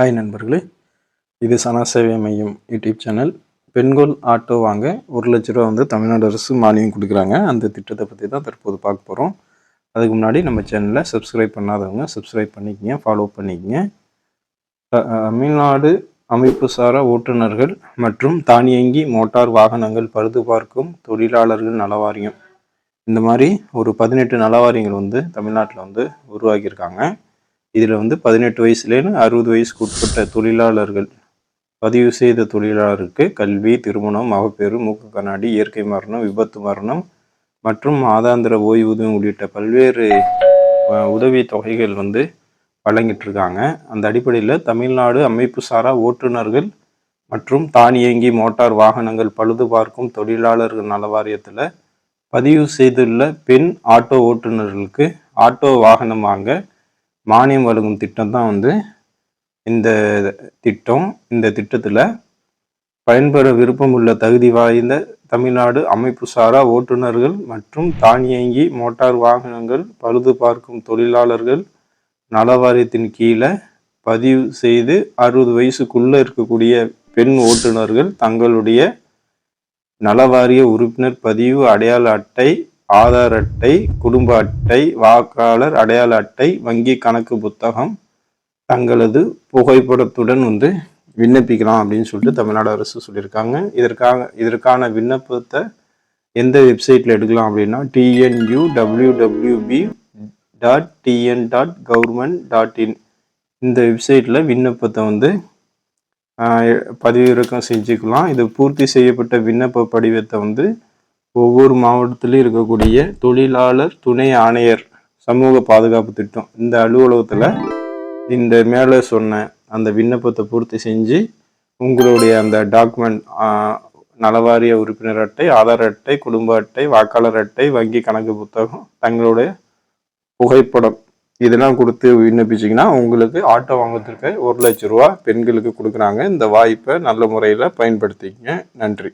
Hi நண்பர்களே இது சனாசேவை மையம் யூடியூப் சேனல். பெண்கள் ஆட்டோ வாங்க ஒரு லட்ச ரூபா வந்து தமிழ்நாடு அரசு மானியம் கொடுக்குறாங்க. அந்த திட்டத்தை பற்றி தான் தற்போது பார்க்க போகிறோம் அதுக்கு முன்னாடி நம்ம சேனலை சப்ஸ்கிரைப் பண்ணாதவங்க சப்ஸ்கிரைப் பண்ணிக்கங்க ஃபாலோ பண்ணிக்கங்க. தமிழ்நாடு அமைப்பு சாரா ஓட்டுநர்கள் மற்றும் தானியங்கி மோட்டார் வாகனங்கள் பழுது பார்க்கும் தொழிலாளர்கள் நலவாரியம். இந்த மாதிரி ஒரு பதினெட்டு நலவாரியங்கள் வந்து தமிழ்நாட்டில் வந்து உருவாக்கியிருக்காங்க. இதில் வந்து பதினெட்டு வயசுலேருந்து அறுபது வயசுக்கு உட்பட்ட தொழிலாளர்கள் பதிவு செய்த தொழிலாளருக்கு கல்வி திருமணம் மகப்பேறு மூக்கு கண்ணாடி இயற்கை மரணம் விபத்து மரணம் மற்றும் மாதாந்திர ஓய்வூதியம் உள்ளிட்ட பல்வேறு உதவி தொகைகள் வந்து வழங்கிட்டு இருக்காங்க அந்த அடிப்படையில் தமிழ்நாடு அமைப்பு சாரா ஓட்டுநர்கள் மற்றும் தானியங்கி மோட்டார் வாகனங்கள் பழுது பார்க்கும் தொழிலாளர்கள் நல வாரியத்தில் பதிவு செய்துள்ள பெண் ஆட்டோ ஓட்டுநர்களுக்கு ஆட்டோ வாகனம் வாங்க மானியம் வழங்கும் திட்டம் தான் வந்து இந்த திட்டம். இந்த திட்டத்தில் பயன்பெற விருப்பமுள்ள தகுதி வாய்ந்த தமிழ்நாடு அமைப்பு சாரா ஓட்டுநர்கள் மற்றும் தானியங்கி மோட்டார் வாகனங்கள் பழுது பார்க்கும் தொழிலாளர்கள் நலவாரியத்தின் கீழே பதிவு செய்து அறுபது வயசுக்குள்ளே இருக்கக்கூடிய பெண் ஓட்டுநர்கள் தங்களுடைய நலவாரிய உறுப்பினர் பதிவு அடையாள அட்டை ஆதார் அட்டை குடும்ப அட்டை வாக்காளர் அடையாள அட்டை வங்கி கணக்கு புத்தகம் தங்களது புகைப்படத்துடன் வந்து விண்ணப்பிக்கலாம் அப்படின்னு சொல்லிட்டு தமிழ்நாடு அரசு சொல்லியிருக்காங்க. இதற்காக இதற்கான விண்ணப்பத்தை எந்த வெப்சைட்டில் எடுக்கலாம் அப்படின்னா T N U W W B dot T N dot government dot in இந்த வெப்சைட்டில் விண்ணப்பத்தை வந்து பதிவிறக்கம் செஞ்சுக்கலாம். இது பூர்த்தி செய்யப்பட்ட விண்ணப்ப படிவத்தை வந்து ஒவ்வொரு மாவட்டத்திலும் இருக்கக்கூடிய தொழிலாளர் துணை ஆணையர் சமூக பாதுகாப்பு திட்டம் இந்த அலுவலகத்தில் இந்த மேலே சொன்ன அந்த விண்ணப்பத்தை பூர்த்தி செஞ்சு உங்களுடைய அந்த டாக்குமெண்ட் நலவாரிய உறுப்பினர் அட்டை ஆதார் அட்டை குடும்ப அட்டை வாக்காளர் அட்டை வங்கி கணக்கு புத்தகம் தங்களுடைய புகைப்படம் இதெல்லாம் கொடுத்து விண்ணப்பிச்சிங்கன்னா உங்களுக்கு ஆட்டோ வாங்குறதுக்கு ஒரு லட்ச ரூபா பெண்களுக்கு கொடுக்குறாங்க. இந்த வாய்ப்பை நல்ல முறையில் பயன்படுத்திக்கங்க. நன்றி.